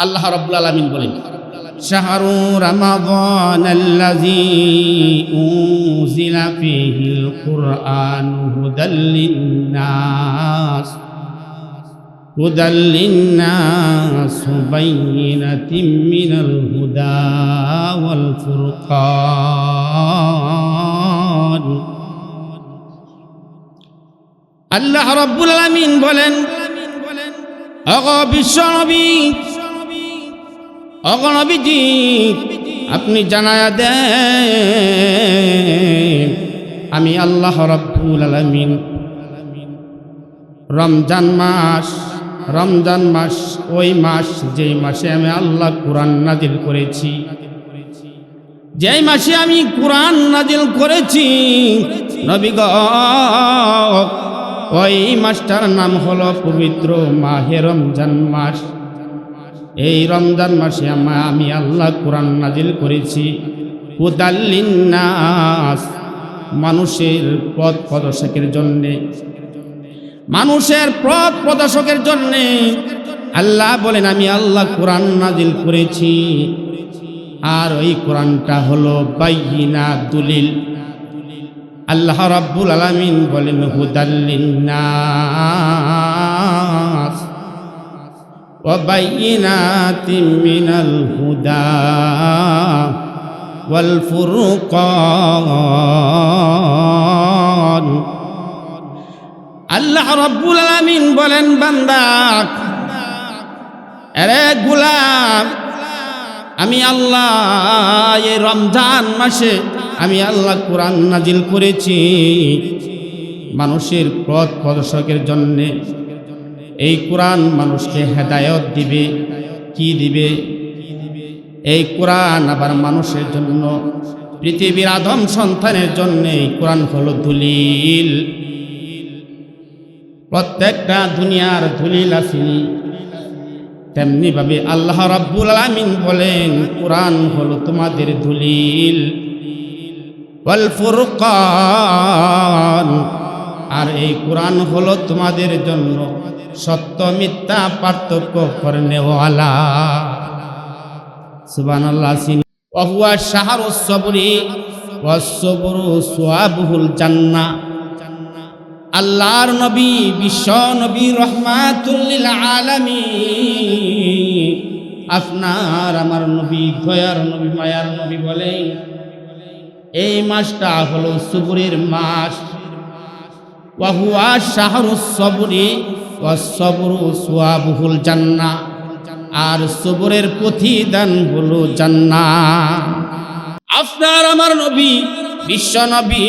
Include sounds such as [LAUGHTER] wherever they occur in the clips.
আল্লাহ রাব্বুল আলামিন বলেন شهر رمضان الذي أنزل فيه القرآن هدى للناس هدى للناس بينة من الهدى والفرقان আল্লাহ রব্বুল আলামিন বলেন অগ বিশ্বনবী অগণবিজি আপনি জানায়া দেন, আমি আল্লাহ রব্বুল আলামিন। রমজান মাস রমজান মাস, ওই মাস যেই মাসে আমি আল্লাহ কোরআন নাজিল করেছি। যেই মাসে আমি কোরআন নাজিল করেছি, নবী গ, ওই মাসটার নাম হলো পবিত্র মাহে রমজান মাস। এই রমজান মাসে আমা- আল্লাহ কোরআন নাজিল করেছি। হুদাল্লিন্নাস মানুষের পথ প্রদর্শকের জন্যে। মানুষের পথ প্রদর্শকের জন্যে। আল্লাহ বলেন, আমি আল্লাহ কোরআন নাজিল করেছি। আর ওই কোরআনটা হলো বাইনা দুলিল। আল্লাহ রাব্বুল আলামিন বলেন হুদাল্লিন্নাস وبينات من الهدى والفرقان আল্লাহ রব্বুল আলামিন বলেন বান্দা আরে গুলাম আমি আল্লাহ এই রমজান মাসে আমি আল্লাহ কোরআন নাজিল করেছি মানুষের পথ প্রদর্শকের জন্যে এই কোরআন মানুষকে হেদায়ত দিবে, কি দিবে? এই কোরআন আবার মানুষের জন্য, পৃথিবীর আদম সন্তানের জন্য এই কোরআন হলো দলিল প্রত্যেকটা দুনিয়ার দলিল তেমনি ভাবে আল্লাহ রাব্বুল আলামিন বলেন, কোরআন হলো তোমাদের দলিল আর এই কোরআন হলো তোমাদের জন্য সত্য মিথ্যা পার্থক্য করনেওয়ালা। আল্লাহর নবী, বিশ্ব নবী রহমাতুল্লিল আলামী আপনার আমার নবী, দয়ার নবী, মায়ার নবী বলেন, এই মাসটা হলো সুবুরের মাস। ওয়াহুয়া শাহরু সবরি ওয়াসবরু জান্নাহ আর সবরের প্রতিদান হলো জান্না আপনার আমার নবী, বিশ্ব নবী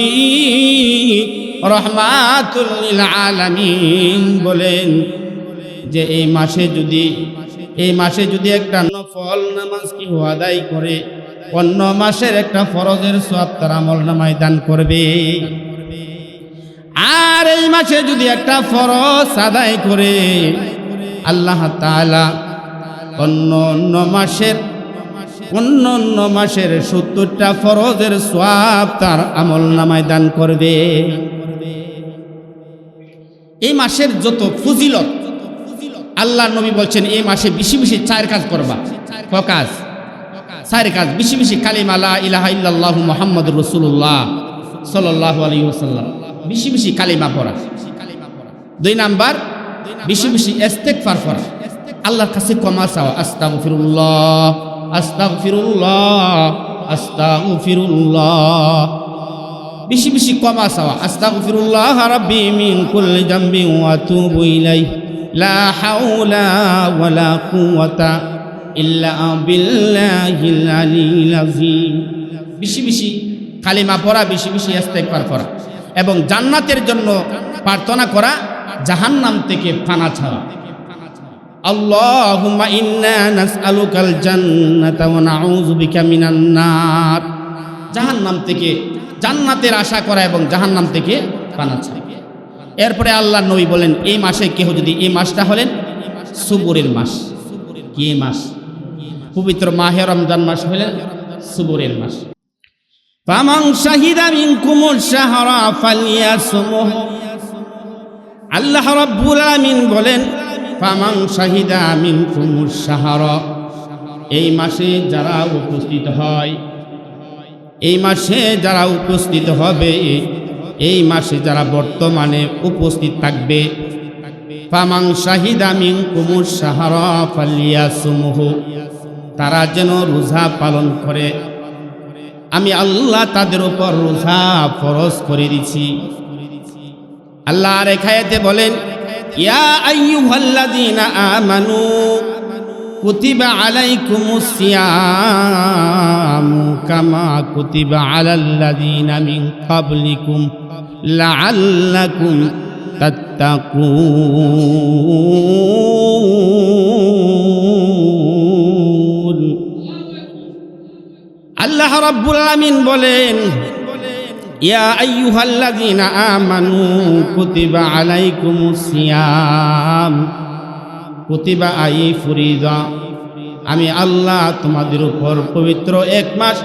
রহমাতুল্লিল বলেন যে এই মাসে যদি, এই মাসে যদি একটা নফল নামাজ কি আদায় করে, অন্য মাসের একটা ফরজের সব তার আমল নামায় দান করবে। আর এই মাসে যদি একটা ফরজ আদায় করে, আল্লাহ তাআলা অন্য অন্য মাসের, অন্য অন্য মাসের সত্তরটা ফরজের সোয়াব তার আমল নামায় দান করবে। এই মাসের যত ফজিলত, আল্লাহ নবী বলছেন, এই মাসে বেশি বেশি চার কাজ করবা। কাজ? চার কাজ। বেশি বেশি কালিমালা ইলাহা ইল্লাল্লাহু রসুল্লাহ সাল্লাল্লাহু আলাইহি ওয়াসাল্লাম। বেশি বেশি কালিমা পড়া। দুই নাম্বার বেশি বেশি ইস্তেগফার পড়া। আল্লাহর কাছে ক্ষমা চাওয়া। আস্তাগফিরুল্লাহ আস্তাগফিরুল্লাহ আস্তাগফিরুল্লাহ। বেশি বেশি ক্ষমা চাওয়া। আস্তাগফিরুল্লাহ রাব্বি মিন কুল্লি যামবি ওয়া আতুবু ইলাইহি। লা হাওলা ওয়ালা কুওয়াতা ইল্লা বিল্লাহিল আলিয়্যিল আযীম। বেশি বেশি কালিমা পড়া বেশি বেশি ইস্তেগফার করা এবং জান্নাতের জন্য প্রার্থনা করা জাহান্নাম থেকে ফানা ছাড়া। আল্লাহুম্মা ইন্না নাসআলুকাল জান্নাতা ওয়া নাউযু বিকা মিনান নার। জাহান্নাম থেকে জান্নাতের আশা করা এবং জাহান্নাম থেকে পানা ছাড়া। এরপরে আল্লাহ নবী বলেন, এই মাসে কেহ যদি এই মাসটা হলেন, সুবুরের মাস। কি মাস? পবিত্র মাহে রমজান মাস হলেন সুবরের মাস। ফামান শাহিদা মিনকুমুল শাহরা ফালিয়াসমুহু। আল্লাহ রাব্বুল আলামিন বলেন, ফামান শাহিদা মিনকুমুশ শাহরা। এই মাসে যারা উপস্থিত হয়, এই মাসে যারা উপস্থিত হবে, এই মাসে যারা বর্তমানে উপস্থিত থাকবে ফামাং শাহিদা মিং কুমুর সাহারা ফালিয়া সুমুহ তারা যেন রোজা পালন করে আমি আল্লাহ তাদের উপর রোজা ফরজ করে দিছি। আল্লাহ আর এখায়াতে বলেন, ইয়া আমানু, কুতিবা কুতিবা লাআল্লাকুম তাত্তাকুন। আল্লাহ রাব্বুল আলামিন বলেন, ইয়া আইয়ুহাল্লাযীনা আমানু কুতিবা আলাইকুমুস সিয়াম। কুতিবা আই ফুরিদা, আমি আল্লাহ তোমাদের উপর পবিত্র এক মাস,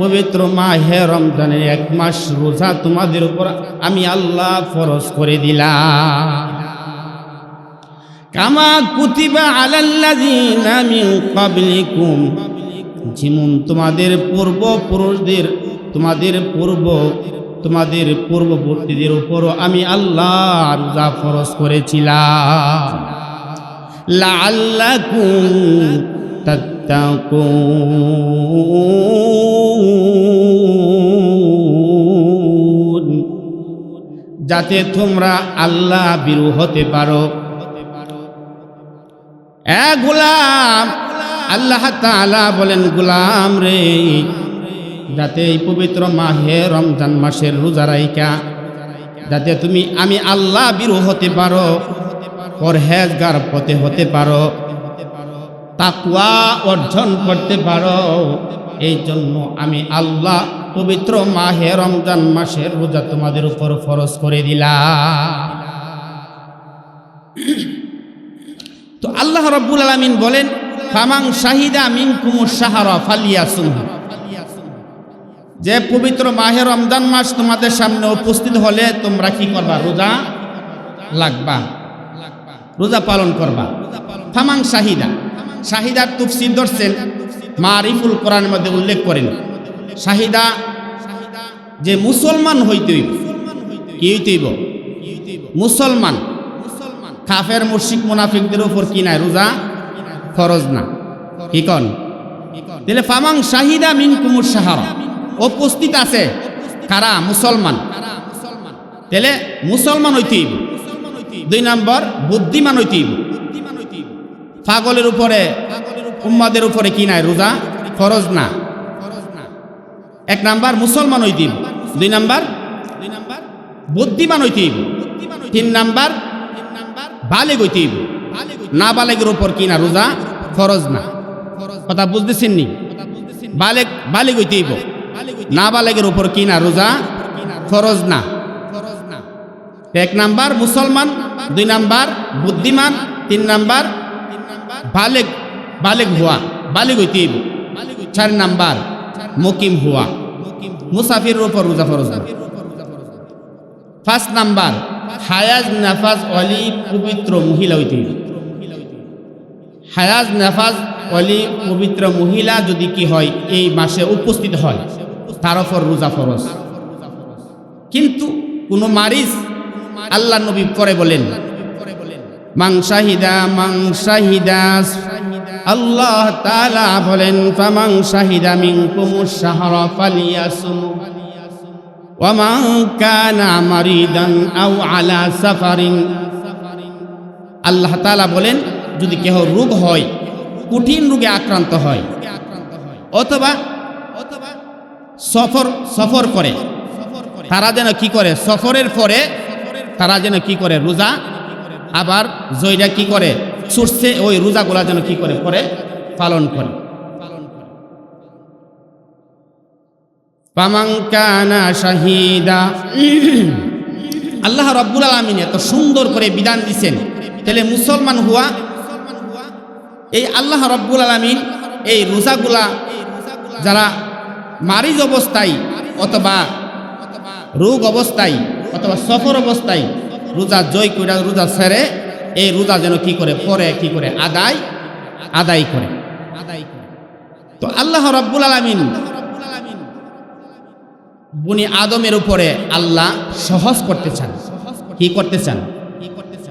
পবিত্র মাহে রমজানের এক মাস রোজা তোমাদের উপর আমি আল্লাহ ফরজ করে দিলাম। কামা কুতিবা আলাল্লাযীনা মিন ক্বাবলিকুম যেমন তোমাদের পূর্বপুরুষদের তোমাদের পূর্ব, তোমাদের পূর্ববর্তীদের উপরও আমি আল্লাহ রোজা ফরজ করেছিলাম। যাতে তোমরা আল্লাহ বিরু হতে পারো। এ গোলাম আল্লাহ তাআলা বলেন, গুলাম রে, যাতে এই পবিত্র মাহে রমজান মাসের রোজা রাইকা যাতে তুমি, আমি আল্লাহ বিরু হতে পারো, পরহেজগার পথে হতে পারো তাকুয়া অর্জন করতে পারো, এই জন্য আমি আল্লাহ পবিত্র মাহে রমজান মাসের রোজা তোমাদের উপর ফরজ করে দিলাম। [CLEARS THROAT] তো আল্লাহ রব্বুল আলমিন বলেন ফামাং শাহিদা মিন কুমুর সাহারা ফালিয়া সুনহা যে পবিত্র মাহে রমজান মাস তোমাদের সামনে উপস্থিত হলে তোমরা কি করবা? রোজা লাগবা। রোজা পালন করবা। ফামাং শাহিদা। শাহিদার তুফসির ধরছেন মারিফুল কোরআনের মধ্যে উল্লেখ করেন। শাহিদা যে মুসলমান হইতে হইব। কি হইতে হইব? মুসলমান। কাফের মুর্শিক মুনাফিকদের উপর কি নাই? রোজা ফরজ না। কি তাহলে ফামাং শাহিদা মিন কুমুর সাহারা উপস্থিত আছে কারা মুসলমান। তাহলে মুসলমান হইতে দুই নম্বর বুদ্ধিমান হইতে পাগলের উপরে, উম্মাদের উপরে কি নাই রোজা? ফরজ না। এক নাম্বার মুসলমান হইতে দুই নাম্বার দুই নাম্বার বুদ্ধিমান হইতে তিন নাম্বার বালেগ হইতে না বালেগের উপর কি না রোজা? ফরজ না। কথা বুঝতেছেন নি? বালেগ বালেগ হইতে হইব। না বালেগের উপর কি না রোজা ফরজ না। এক নাম্বার মুসলমান, দুই নাম্বার বুদ্ধিমান, তিন নাম্বার বালেগ বালেগ হওয়া বালেগ হইতে হইব। চার নাম্বার মুকিম হওয়া। মুসাফির উপর রোজা ফরজ না। ফার্স্ট নাম্বার হায়াজ নাফাজ অলি পবিত্র মহিলা হইতে হায়াজ, নাফাজ অলি পবিত্র মহিলা যদি কি হয়, এই মাসে উপস্থিত হয়, তার ওপর রোজা ফরজ। কিন্তু কোন মারিজ আল্লাহ নবী করে বলেন মাং শাহিদা মাং আল্লাহ তালা বলেন ফামাং শাহিদা মিনকুমুশ শাহরা ফালিয়াসুম ওয়ামান কানা মারিদান আও আলা সাফারিন আল্লাহ তাআলা বলেন যদি কেহ রোগ হয়, কঠিন রোগে আক্রান্ত হয়, অথবা অথবা সফর সফর করে, তারা যেন কি করে? সফরের পরে তারা যেন কি করে? রোজা, আবার জয়রা কি করে? ছুটছে, ওই রোজাগুলা যেন কি করে? পরে পালন করে। শাহিদা। আল্লাহ রব্বুল আলমিন এত সুন্দর করে বিধান দিচ্ছেন তাহলে মুসলমান হুয়া এই আল্লাহ রব্বুল আলমিন এই রোজাগুলা যারা মারিজ অবস্থায় অথবা রোগ অবস্থায় অথবা সফর অবস্থায় রোজা জয় করে, রোজা সেরে, এই রোজা যেন কি করে পরে, কি করে আদায় আদায় করে। আদায় তো আল্লাহ রাব্বুল আলামিন বুনি আদমের উপরে আল্লাহ সহজ করতে চান। কি করতে চান?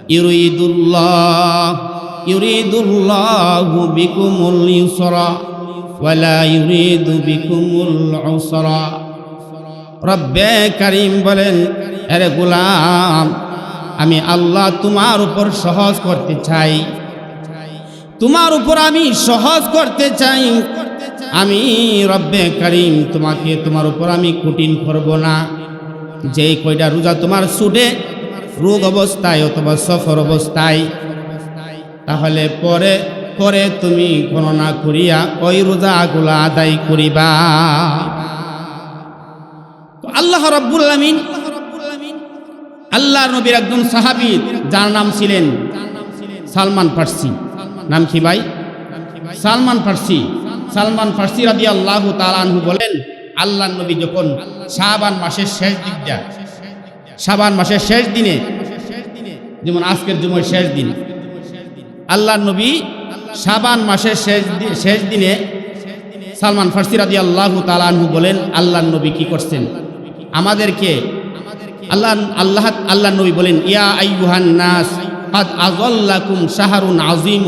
ইউরিদুল্লাহ ইউরিদুল্লাহু বিকুমুল ইউসরা ওয়ালা ইউরিদু বিকুমুল উসরা। রব্বে করিম বলেন আরে গোলাম, আমি আল্লাহ তোমার উপর সহজ করতে চাই। তোমার উপর আমি সহজ করতে চাই। আমি রব্বে করিম, তোমাকে তোমার উপর আমি কঠিন করব না। যেই কয়টা রোজা তোমার সুডে রোগ অবস্থায় অথবা সফর অবস্থায় তাহলে পরে পরে তুমি গণনা করিয়া ওই রোজাগুলা আদায় করিবা। আল্লাহ রব্বুল আলমিন আল্লাহ নবীর একজন সাহাবি, যার নাম ছিলেন সালমান ফার্সি। নাম কি ভাই? সালমান ফার্সি। সালমান ফার্সি রাদি আল্লাহ তালানহু বলেন আল্লাহ নবী যখন শাবান মাসের শেষ দিকটা শাবান মাসের শেষ দিনে, যেমন আজকের জুমের শেষ দিন আল্লাহ নবী শাবান মাসের শেষ দি- শেষ দিনে সালমান ফার্সি রাদি আল্লাহ তালানহু বলেন আল্লাহ নবী কি করছেন আমাদেরকে আল্লাহ আল্লাহ আল্লাহ নবী বলেন ইয়া আইয়ুহান নাস قد أظلكم شهر عظيم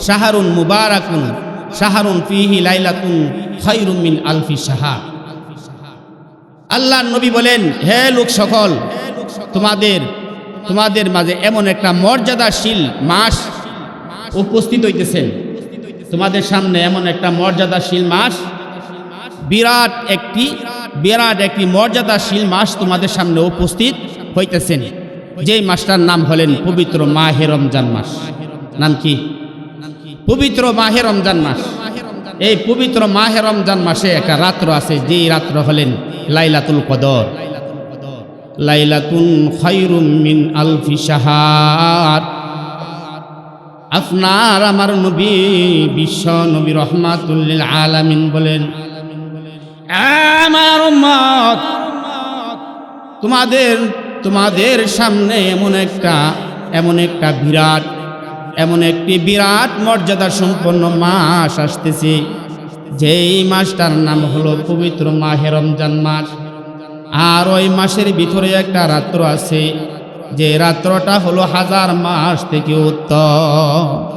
شهر مبارك شهر فيه ليلة خير من ألف شهر আল্লাহ নবী বলেন হে লোক সকল তোমাদের তোমাদের মাঝে এমন একটা মর্যাদাশীল মাস উপস্থিত হইতেছেন। তোমাদের সামনে এমন একটা মর্যাদাশীল মাস, বিরাট একটি বিরাট একটি মর্যাদাশীল মাস তোমাদের সামনে উপস্থিত হইতেছেন। যেই মাসটার নাম হলেন পবিত্র মাহে রমজান মাস। নাম কি? পবিত্র মাহে রমজান মাস। এই পবিত্র মাহে রমজান মাসে একটা রাত্র আছে, যেই রাত্র হলেন লাইলাতুল কদর। লাইলাতুন খায়রুম মিন আলফি শাহার। আপনার আমার নবী বিশ্ব নবী রহমাতুল্লিল আলামিন বলেন, আমার উম্মত, তোমাদের তোমাদের সামনে এমন একটা এমন একটা বিরাট, এমন একটি বিরাট মর্যাদা সম্পন্ন মাস আসতেছে। যেই মাসটার নাম হলো পবিত্র মাহে রমজান মাস। আর ওই মাসের ভিতরে একটা রাত্র আছে যে রাত্রটা হলো হাজার মাস থেকে উত্তম।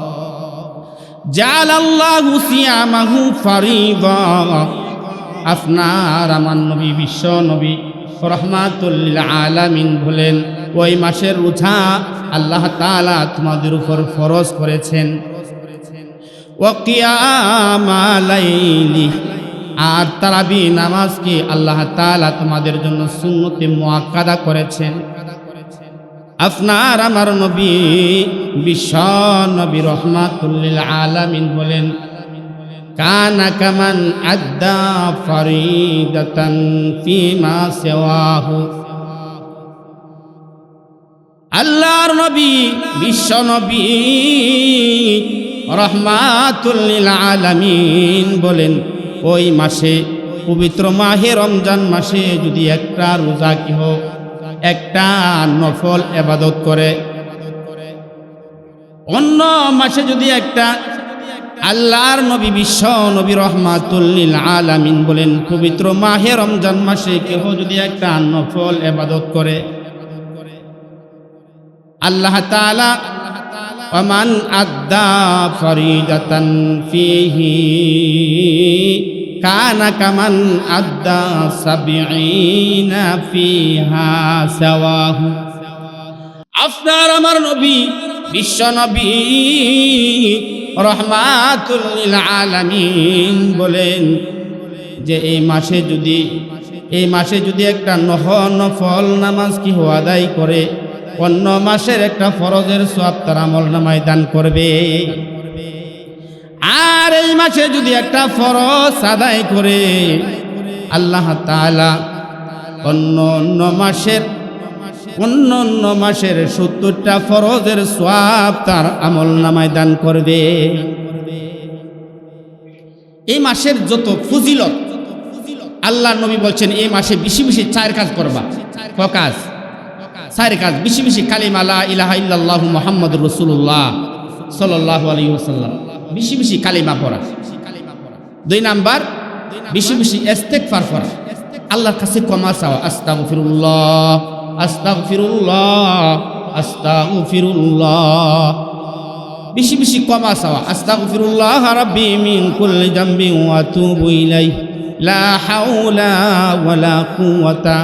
আপনার আমার নবী, বিশ্ব নবী রহমাতুল্লিল আলামিন বলেন, ওই মাসের রোজা আল্লাহ তাআলা তোমাদের উপর ফরজ করেছেন। আর তারাবি নামাজকে আল্লাহ তাআলা তোমাদের জন্য সুন্নতে মুআক্কাদা করেছেন। আপনার আমার নবী বিশ্ব নবী রহমাতুল্লিল আলামিন বলেন, কানা কামান আদা ফরিদাতান ফিমা সেওয়াহু। আল্লাহর নবী, বিশ্ব নবী রহমাতুল্লিল আলামিন বলেন, ওই মাসে, পবিত্র মাহে রমজান মাসে যদি একটা রোজা হোক একটা নফল এবাদত করে। অন্য মাসে যদি একটা আল্লাহর নবী বিশ্ব নবী রহমাতুল্লিল আলামিন বলেন, পবিত্র মাহে রমজান মাসে কেহ যদি একটা নফল এবাদত করে, আল্লাহ তাআলা ওমান আদ্দা ফরিদাতান ফিহি কানা কামান আদ্দা সাবিঈনা ফিহা সাওয়াহু। আপনার আমার নবী, বিশ্ব নবী রহমাতুল্লিল আলামিন বলেন যে এই মাসে যদি, এই মাসে যদি একটা নহ নফল নামাজ কি হওয়া আদায় করে? অন্য মাসের একটা ফরজের সব তার আমল নামায় দান করবে। আর এই মাসে যদি একটা ফরজ আদায় করে, আল্লাহ তাআলা অন্য অন্য মাসের, অন্য অন্য মাসের সত্তরটা ফরজের সোয়াব তার আমল নামায় দান করবে। এই মাসের যত ফজিলত আল্লাহ নবী বলছেন, এই মাসে বেশি বেশি চার কাজ করবা। ক কাজ? চার কাজ বেশি বেশি কালিমা, লা ইলাহা ইল্লাল্লাহু মুহাম্মাদুর রাসূলুল্লাহ সাল্লাল্লাহু আলাইহি ওয়াসাল্লাম। বেশি বেশি কালিমা পড়া। দুই নাম্বার বেশি বেশি এস্তেক ফার করা আল্লাহর কাছে ক্ষমা চাওয়া। আস্তাগ ফিরুল্লাহ আস্তাগ ফিরুল্লাহ আস্তাগ ফিরুল্লাহ বেশি বেশি ক্ষমা চাওয়া। আস্তাগ ফিরুল্লাহ রাব্বি মিন কুল্লি জামবি ওয়া আতুবু ইলাইহি। লা হাওলা ওয়ালা কুওয়াতা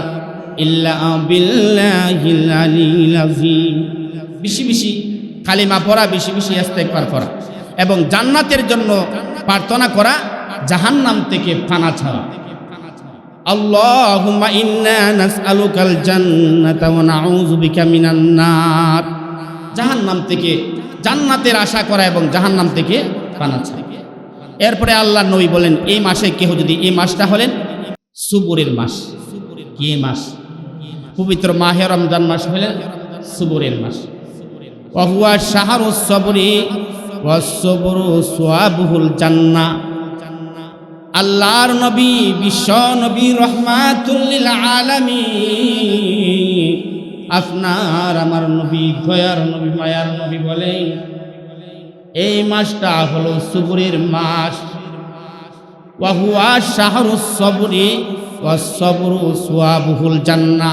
বেশি বেশি কালিমা পড়া, বেশি বেশি ইস্তেগফার করা এবং জান্নাতের জন্য প্রার্থনা করা, জাহান্নাম থেকে ফানা ছাড়া। ইন্না নাসআলুকাল জান্নাতা ওয়া নাউযু বিকা মিনান নার। জাহান্নাম থেকে, জান্নাতের আশা করা এবং জাহান্নাম থেকে পানা ছাড়া। এরপরে আল্লাহ নবী বলেন, এই মাসে কেহ যদি এই মাসটা হলেন, সুবুরের মাস। কি মাস? পবিত্র মাহে রমজান মাস হলেন সুবুরের মাস। ওহুয়া শাহরু সবরি সোয়াবুহুল জান্না। আল্লাহর নবী, বিশ্ব নবী রহমাতুল্লিল আলমী আপনার আমার নবী, দয়ার নবী, মায়ার নবী বলেন এই মাসটা হলো সুবুরের মাস। ওয়াহুয়া শাহরু সবরি ওয়াসবরু সোয়াবুহুল জান্না।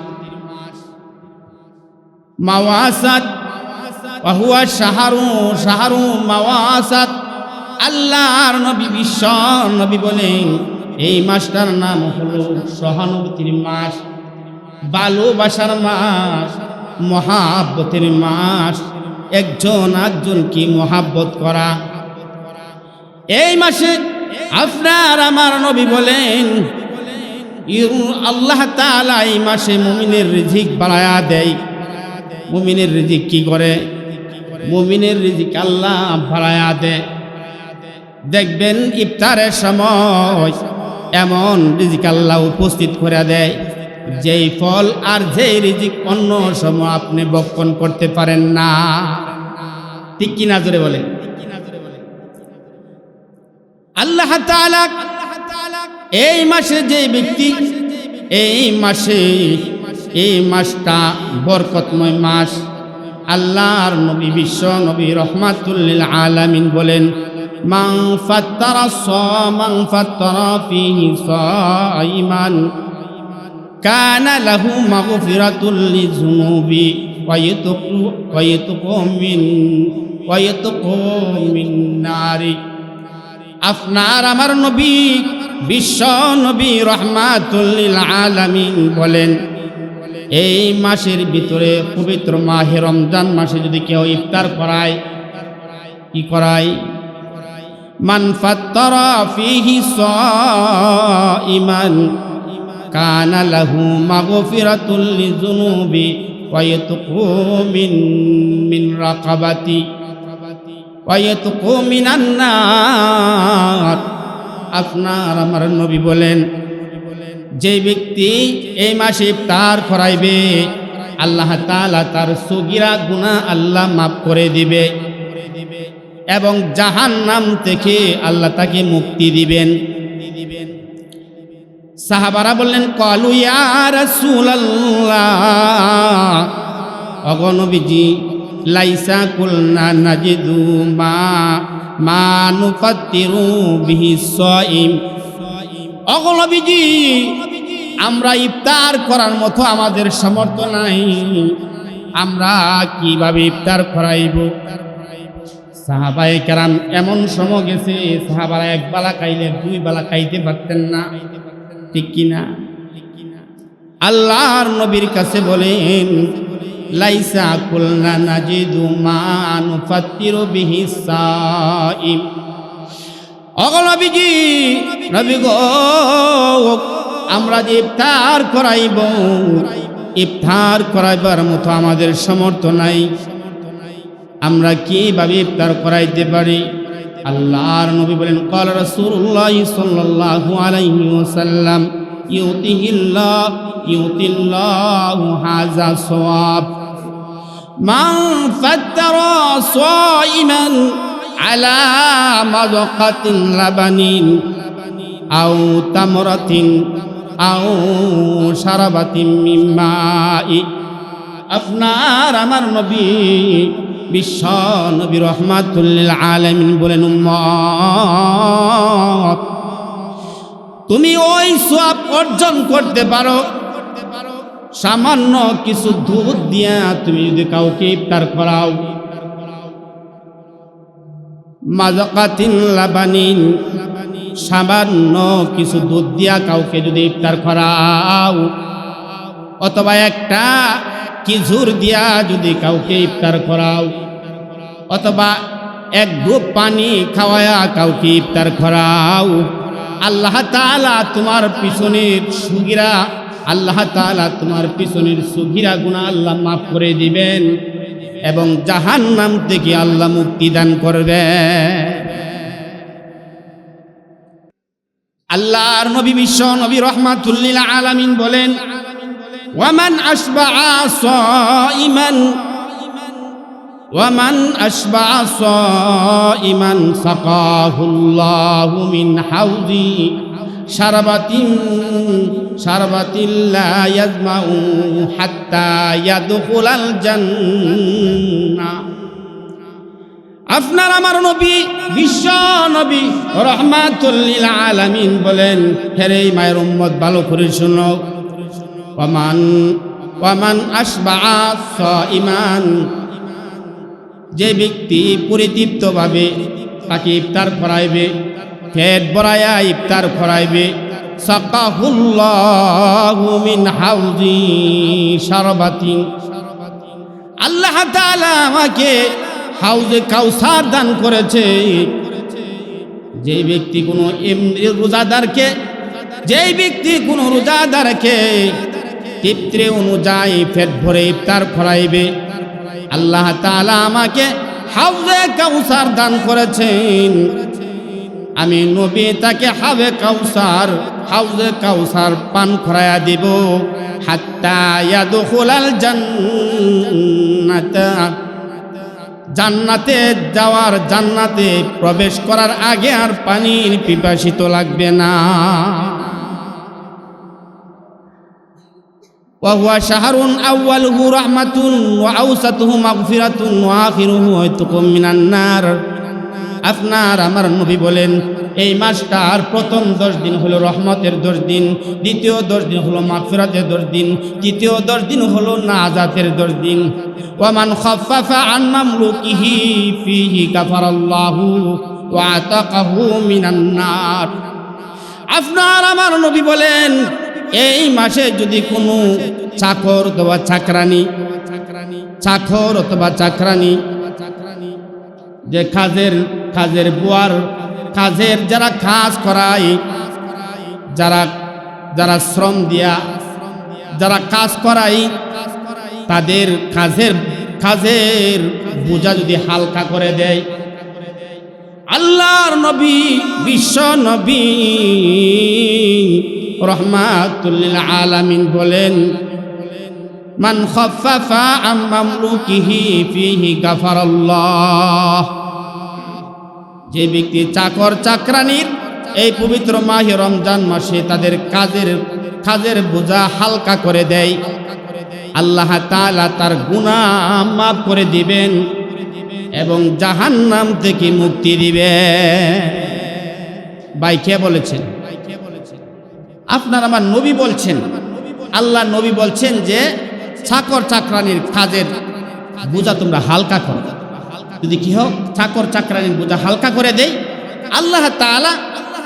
মাওয়াসাত, ওয়াহুয়া শাহারু শাহারু মাওয়াসাত। আল্লাহর নবী বিশ্ব নবী বলেন এই মাসটার নাম হলো সহানুভূতির মাস, ভালোবাসার মাস, মহাব্বতের মাস। একজন একজনকে মহাব্বত করা। এই মাসে আপনার আমার নবী বলেন আল্লাহ তাআলা এই মাসে মুমিনের রিজিক বাড়ায়া দেয়। মুমিনের রিজিক কি করে? মুমিনের রিজিক আল্লাহ বাড়ায়া দেয় দেখবেন ইফতারের সময় এমন রিজিক আল্লাহ উপস্থিত করে দেয়, যেই ফল আর যেই রিজিক অন্য সময় আপনি বক্ষণ করতে পারেন না। ঠিক কি না বলেন আল্লাহ এই মাসে যে ব্যক্তি, এই মাসে এই মাসটা বরকতময় মাস। আল্লাহর নবী বিশ্ব নবী রহমাতুল্লিল আলামিন বলেন মাং ফাত্তারা মাং ফাত্তারা ফিহি সাইমান কানা লাহু মাগফিরাতুল লিযুনুবি ওয়ায়তুকু ওয়ায়তুকু মিন ওয়ায়তুকু মিন নারি। আপনার আমার নবী বিশ্ব নবী রহমাতুল্লিল আলামিন বলেন এই মাসের ভিতরে পবিত্র মাহে রমজান মাসে যদি কেউ ইফতার করায়, কি করায়? মান ফাত্তারা ফিহি সাইমান কানা লাহু মাগফিরাতুল লিযুনুবি ওয়া ইয়াতকু মিন মিন রাকাবাতি ওয়াইয়াতুকু মিনান নার। আপনার আমার নবী বলেন যে ব্যক্তি এই মাসে ইফতার করাইবে, আল্লাহ তালা তার সগিরা গুনাহ আল্লাহ মাফ করে দিবে এবং জাহান নাম থেকে আল্লাহ তাকে মুক্তি দিবেন। সাহাবারা বললেন অগণবীজি লাইসা কুলনা নাজিদু মা মা নুফাত্তিরু বিহি সাইম অগণবীজি আমরা ইফতার করার মতো আমাদের সামর্থ্য নাই। আমরা কীভাবে ইফতার করাইব? সাহাবায়ে কেরাম এমন সময় গেছে, সাহাবারা এক বেলা খাইলে দুই বেলা খাইতে পারতেন না। ঠিক কিনা আল্লাহর নবীর কাছে বলেন, লাইসা কুলনা নাজিদু মা নুফাত্তিরু বিহি সাইম। অগলবিজি নবী গো, আমরা যে ইফতার করাইব, ইফতার করাইবার মতো আমাদের সমর্থ নাই। আমরা কীভাবে ইফতার করাইতে পারি? আল্লাহর নবী বলেন কল রসুল্লাহ সাল্লাল্লাহু আলাইহি ওয়াসাল্লাম, ইউতিহিল্লাহ, ইউতিল্লাহ মান ফাত্তারা সাইমান আপনার আমার নবী, বিশ্ব নবী রহমাতুল্লিল আলামিন বলেন তুমি ওই সোয়াব অর্জন করতে পারো। সামান্য কিছু দুধ দিয়া তুমি যদি কাউকে ইফতার করাও মাজকাতিন লাবানিন, সামান্য কিছু দুধ দিয়া কাউকে যদি ইফতার করাও, অথবা একটা কিঝুর দিয়া যদি কাউকে ইফতার করাও, অথবা এক গ্রুপ পানি খাওয়ায়া কাউকে ইফতার করাও, আল্লাহ তাআলা তোমার পিছনের সুগিরা, আল্লাহ তাআলা তোমার পিছনের সুগিরা গুণা আল্লাহ মাফ করে দিবেন। এবং জাহান নাম থেকে আল্লাহ মুক্তি দান করবে। আল্লাহর নবী বিশ্ব নবী রহমাতুল্লিল আলামিন বলেন, ওয়ামান আসবা ইমান ওয়ামান আসবা সাইমান সাকাহুল্লাহু মিন হাউজি। হাত্তা আপনার আমার নবী, বিশ্ব নবী রহমাতুল্লিল আলামিন বলেন, হেরে মায়ের উম্মত, ভালো করে শুনো। ওমান ওয়ামান আসবা ইমান যে ব্যক্তি পরিতৃপ্তভাবে তাকে ইফতার করাইবে পেট ভরাইয়া ইফতার শারবাতিন। আল্লাহ আমাকে হাউজে কাউসার দান করেছে। যে ব্যক্তি কোনো এমনি রোজাদারকে, যেই ব্যক্তি কোনো রোজাদারকে তৃপ্তি অনুযায়ী পেট ভরে ইফতার করাইবে আল্লাহ তাআলা আমাকে হাউজে কাউসার দান করেছেন। আমি নবী তাকে হাবে কাউসার হাউজে কাউসার পান করায়া দিব হাত্তা ইয়াদখুলাল জান্নাতা জান্নাতে যাওয়ার জান্নাতে প্রবেশ করার আগে আর পানির পিপাসিত লাগবে না وهو شهر أوله رحمة وأوسطه مغفرة وآخره عتق من النار আপনার আমার নবী বলেন, এই মাসটার প্রথম দশ দিন হলো রহমতের দশ দিন, দ্বিতীয় দশ দিন হলো মাগফিরাতের দশ দিন, তৃতীয় দশ দিন হলো নাজাতের দশ দিন। ওয়ামান খাফাফা ফিহি আপনার আমার নবী বলেন, এই মাসে যদি কোনো চাকর অথবা চাকরানি, চাকর অথবা চাকরানি যে কাজের কাজের বুয়ার, কাজের যারা কাজ করায়, যারা যারা শ্রম দিয়া, যারা কাজ করাই তাদের কাজের কাজের বোঝা যদি হালকা করে দেয়, আল্লাহর নবী, বিশ্ব নবী রহমাতুল্লিল আলামিন বলেন, মান খফাফা আম মামলুকিহি ফিহি গাফারাল্লাহ। যে ব্যক্তি চাকর চাকরানির এই পবিত্র মাহে রমজান মাসে তাদের কাজের কাজের বোঝা হালকা করে দেয়। আল্লাহ তার গুনাহ মাফ করে দিবেন এবং জাহান্নাম থেকে মুক্তি দিবে ভাই, কে বলেছেন? আপনার আমার নবী বলছেন আল্লাহ নবী বলছেন যে চাকর চাকরানির কাজের বোঝা তোমরা হালকা করো। যদি কি হোক চাকর চাকরানির বোঝা হালকা করে দেয়, আল্লাহ তাআলা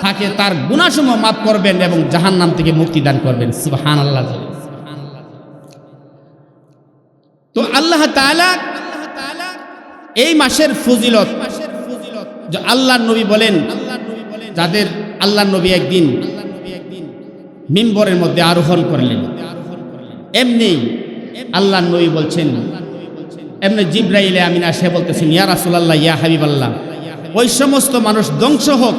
তাকে তার গুণাসমূহ মাফ করবেন এবং জাহান্নাম থেকে মুক্তি দান করবেন। সুবহান আল্লাহ তো আল্লাহ এই মাসের ফজিলত আল্লাহ নবী বলেন, যাদের আল্লাহ নবী একদিন মিম্বরের মধ্যে আরোহণ করলেন, এমনি আল্লাহ নবী বলছেন এমনি জিব্রাইলে আমিনা, সে বলতেছেন ইয়া রাসূলুল্লাহ, ইয়া হাবিবাল্লাহ, ওই সমস্ত মানুষ ধ্বংস হোক,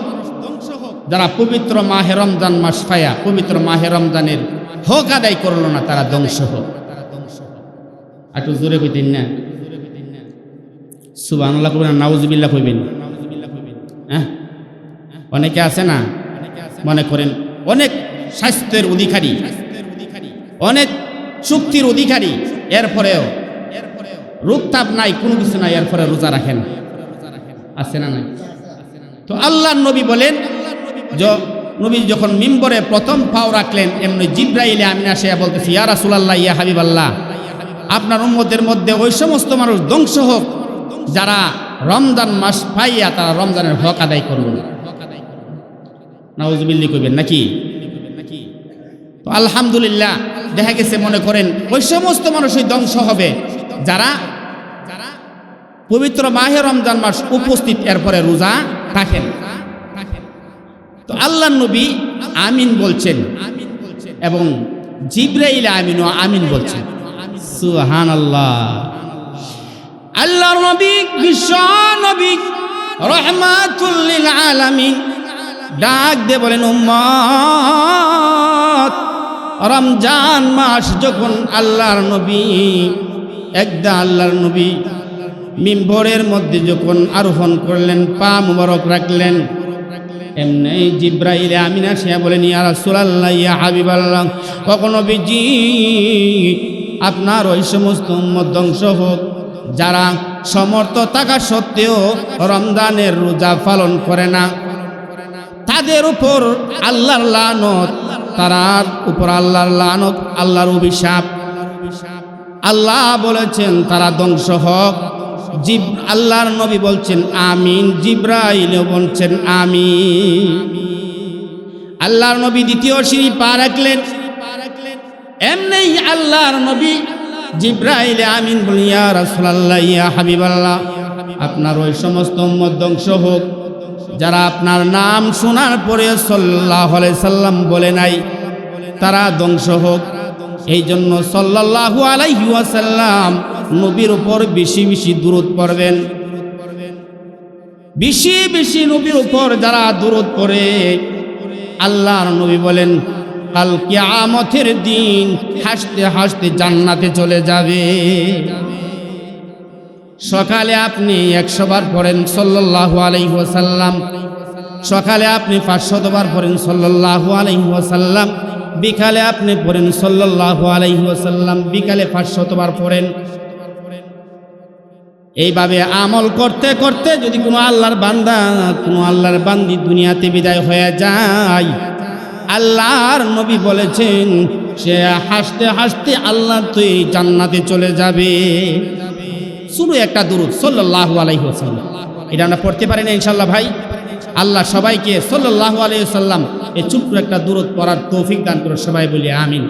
যারা পবিত্র মাহে রমজান মাস পায়া, পবিত্র মাহে রমজানের হক আদায় করল না, তারা ধ্বংস হোক। একটু জোরে কইতেন না? সুবাহ করবেন নাউজবিল্লা কইবেন? হ্যাঁ? অনেকে আছে না? মনে করেন, অনেক স্বাস্থ্যের অধিকারী, অনেক শক্তির অধিকারী, এরপরেও রোগতাপ নাই, কোনো কিছু নাই, এরপরে রোজা রাখেন। আছে না নাই? তো আল্লাহ নবী বলেন নবী যখন মিম্বরে প্রথম পাও রাখলেন, এমনি জিব্রাইলে আমিনা সে বলতেছি, ইয়া রাসূলুল্লাহ, ইয়া হাবিব আল্লাহ আপনার উম্মতের মধ্যে ওই সমস্ত মানুষ ধ্বংস হোক, যারা রমজান মাস পাইয়া তারা রমজানের হক আদায় করুন। নাউজুবিল্লি কইবেন, নাকি? তো আলহামদুলিল্লাহ, দেখা গেছে মনে করেন, ওই সমস্ত মানুষই ধ্বংস হবে। যারা যারা পবিত্র মাহে রমজান মাস উপস্থিত, এরপরে রোজা রাখেন। তো আল্লাহ নবী আমিন বলছেন বলছেন এবং জিব্রাইল আমিনও আমিন বলছেন। সুহান আল্লাহ আল্লাহর নবী, বিশ্ব নবী রহমাতুল্লিল আলামিন ডাক দে বলেন, উম্মত, রমজান মাস যখন আল্লাহর নবী একদা আল্লাহর নবী। মিম্বরের মধ্যে যখন আরোহণ করলেন, পা মুবারক রাখলেন, এমনি জিব্রাইল আমিনা সে বলেন, ইয়া রাসূলুল্লাহ, ইয়া হাবিবাল্লাহ, কখনো বিজি? আপনার ওই সমস্ত ধ্বংস হোক। যারা সমর্থ থাকা সত্ত্বেও রমজানের রোজা পালন করে না। তাদের উপর আল্লাহর লানত, তারার উপর আল্লাহর লানত, আল্লাহর অভিশাপ। আল্লাহ বলেছেন, তারা ধ্বংস হোক। জিব, আল্লাহর নবী বলছেন, আমিন। জিব্রাইলও বলছেন আমি আল্লাহর নবী দ্বিতীয় সিঁড়ি পা রাখলেন। এমনি আল্লাহর নবী জিব্রাইল আমিন বলিয়া রাসূলুল্লাহ, ইয়া হাবিবাল্লাহ, আপনার ওই সমস্ত উম্মত ধ্বংস হোক। যারা আপনার নাম শোনার পরে সাল্লাহ সাল্লাম বলে নাই, তারা ধ্বংস হোক। এই জন্য সাল্লাহু আলাইহি ওয়াসাল্লাম নবীর উপর বেশি বেশি দূরত পড়বেন। বেশি বেশি নবীর উপর যারা দূরত পড়ে, আল্লাহর নবী বলেন, কাল কিয়ামতের দিন হাসতে হাসতে জান্নাতে চলে যাবে। সকালে আপনি একশো বার পড়েন সাল্লাল্লাহু আলাইহি ওয়াসাল্লাম। সকালে আপনি পাঁচশতবার পড়েন সাল্লাল্লাহু আলাইহি ওয়াসাল্লাম। বিকালে আপনি পড়েন সাল্লাল্লাহু আলাইহি ওয়াসাল্লাম, বিকালে পাঁচশতবার পড়েন। এইভাবে আমল করতে করতে যদি কোনো আল্লাহর বান্দা, কোনো আল্লাহর বান্দি দুনিয়াতে বিদায় হয়ে যায়, আল্লাহর নবী বলেছেন, সে হাসতে হাসতে আল্লাহ তুই জান্নাতে চলে যাবে। শুরু একটা দুরুদ, সাল্লাল্লাহু আলাইহি এটা আমরা পড়তে পারি না ইনশাল্লাহ ভাই। আল্লাহ সবাইকে সাল্লাল্লাহু আলাইহি ওয়াসাল্লাম এই ছোট্ট একটা দুরুদ পড়ার তৌফিক দান করে সবাই বলি আমিন।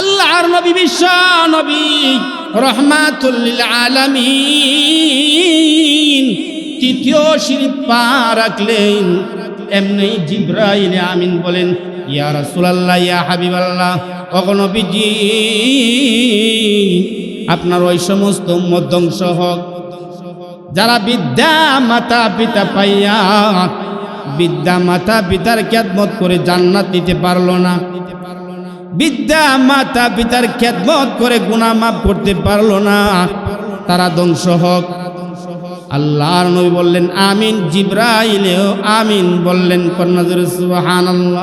আল্লাহর নবী বিশ্ব নবী রহমাতুল্লিল আলামিন। তৃতীয় শরীফ পা রাখলেন, এমনি জিব্রাইল আমিন বলেন, ইয়া রাসূলুল্লাহ, ইয়া হাবিবাল্লাহ কখনো বিজি আপনার ওই সমস্ত মধ্যংশ হোক যারা বিদ্যা মাতা পিতা পাইয়া বিদ্যা মাতা পিতার খ্যাতমত করে জান্নাত নিতে পারল না। বিদ্যা মাতা পিতার খ্যাতমত করে গুনাহ মাফ করতে পারল না। তারা ধ্বংস হোক। আল্লাহর নবী বললেন, আমিন। জিব্রাইলেও আমিন বললেন কন্যাদের সুবহানাল্লাহ।